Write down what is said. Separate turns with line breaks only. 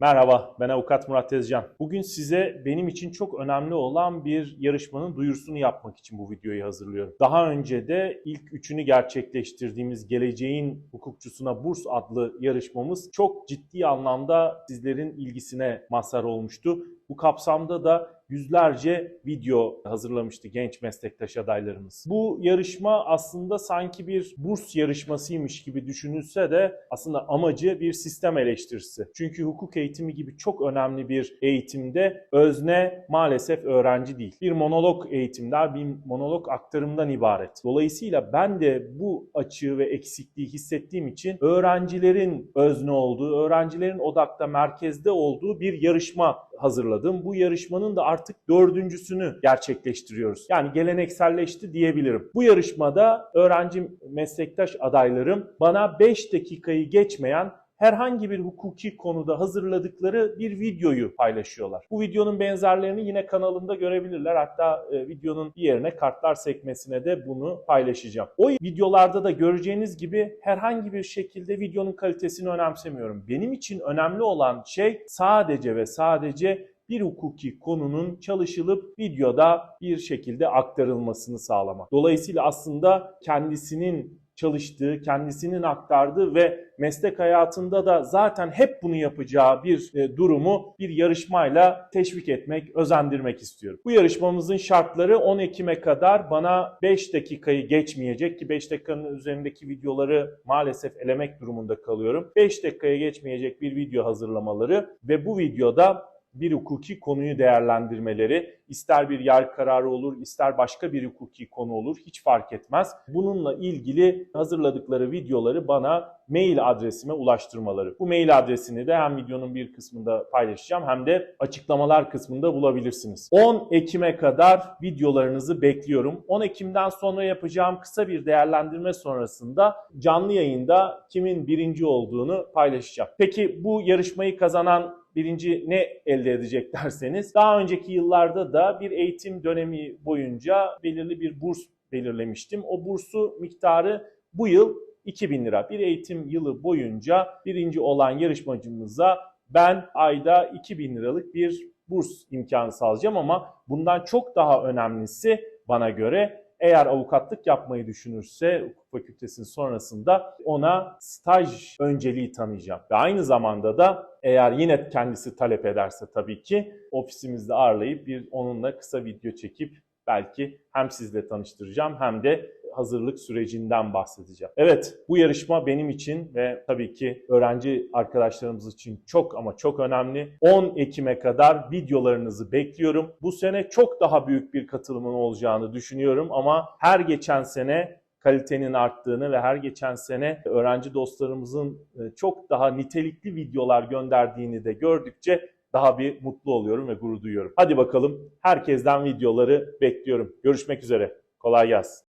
Merhaba, ben avukat Murat Tezcan. Bugün size benim için çok önemli olan bir yarışmanın duyurusunu yapmak için bu videoyu hazırlıyorum. Daha önce de ilk üçünü gerçekleştirdiğimiz Geleceğin Hukukçusuna Burs adlı yarışmamız çok ciddi anlamda sizlerin ilgisine mazhar olmuştu. Bu kapsamda da yüzlerce video hazırlamıştı genç meslektaş adaylarımız. Bu yarışma aslında sanki bir burs yarışmasıymış gibi düşünülse de aslında amacı bir sistem eleştirisi. Çünkü hukuk eğitimi gibi çok önemli bir eğitimde özne maalesef öğrenci değil. Bir monolog eğitimler, bir monolog aktarımdan ibaret. Dolayısıyla ben de bu açığı ve eksikliği hissettiğim için öğrencilerin özne olduğu, öğrencilerin odakta, merkezde olduğu bir yarışma hazırladım. Bu yarışmanın da artık dördüncüsünü gerçekleştiriyoruz. Yani gelenekselleşti diyebilirim. Bu yarışmada öğrenci meslektaş adaylarım bana 5 dakikayı geçmeyen herhangi bir hukuki konuda hazırladıkları bir videoyu paylaşıyorlar. Bu videonun benzerlerini yine kanalımda görebilirler. Hatta e, videonun bir yerine kartlar sekmesine de bunu paylaşacağım. O videolarda da göreceğiniz gibi herhangi bir şekilde videonun kalitesini önemsemiyorum. Benim için önemli olan şey sadece ve sadece bir hukuki konunun çalışılıp videoda bir şekilde aktarılmasını sağlamak. Dolayısıyla aslında kendisinin çalıştığı, kendisinin aktardığı ve meslek hayatında da zaten hep bunu yapacağı bir e, durumu bir yarışmayla teşvik etmek, özendirmek istiyorum. Bu yarışmamızın şartları 10 Ekim'e kadar bana 5 dakikayı geçmeyecek ki 5 dakikanın üzerindeki videoları maalesef elemek durumunda kalıyorum. 5 dakikaya geçmeyecek bir video hazırlamaları ve bu videoda bir hukuki konuyu değerlendirmeleri, ister bir yargı kararı olur, ister başka bir hukuki konu olur, hiç fark etmez. Bununla ilgili hazırladıkları videoları bana mail adresime ulaştırmaları. Bu mail adresini de hem videonun bir kısmında paylaşacağım hem de açıklamalar kısmında bulabilirsiniz. 10 Ekim'e kadar videolarınızı bekliyorum. 10 Ekim'den sonra yapacağım kısa bir değerlendirme sonrasında canlı yayında kimin birinci olduğunu paylaşacağım. Peki bu yarışmayı kazanan birinci ne elde edecek derseniz daha önceki yıllarda da bir eğitim dönemi boyunca belirli bir burs belirlemiştim. O bursu miktarı bu yıl 2000 lira. Bir eğitim yılı boyunca birinci olan yarışmacımıza ben ayda 2000 liralık bir burs imkanı sağlayacağım ama bundan çok daha önemlisi bana göre eğer avukatlık yapmayı düşünürse hukuk fakültesinin sonrasında ona staj önceliği tanıyacağım. Ve aynı zamanda da eğer yine kendisi talep ederse tabii ki ofisimizde ağırlayıp bir onunla kısa video çekip belki hem sizle tanıştıracağım hem de hazırlık sürecinden bahsedeceğim. Evet bu yarışma benim için ve tabii ki öğrenci arkadaşlarımız için çok ama çok önemli. 10 Ekim'e kadar videolarınızı bekliyorum. Bu sene çok daha büyük bir katılımın olacağını düşünüyorum ama her geçen sene kalitenin arttığını ve her geçen sene öğrenci dostlarımızın e, çok daha nitelikli videolar gönderdiğini de gördükçe daha bir mutlu oluyorum ve gurur duyuyorum. Hadi bakalım herkesten videoları bekliyorum. Görüşmek üzere. Kolay gelsin.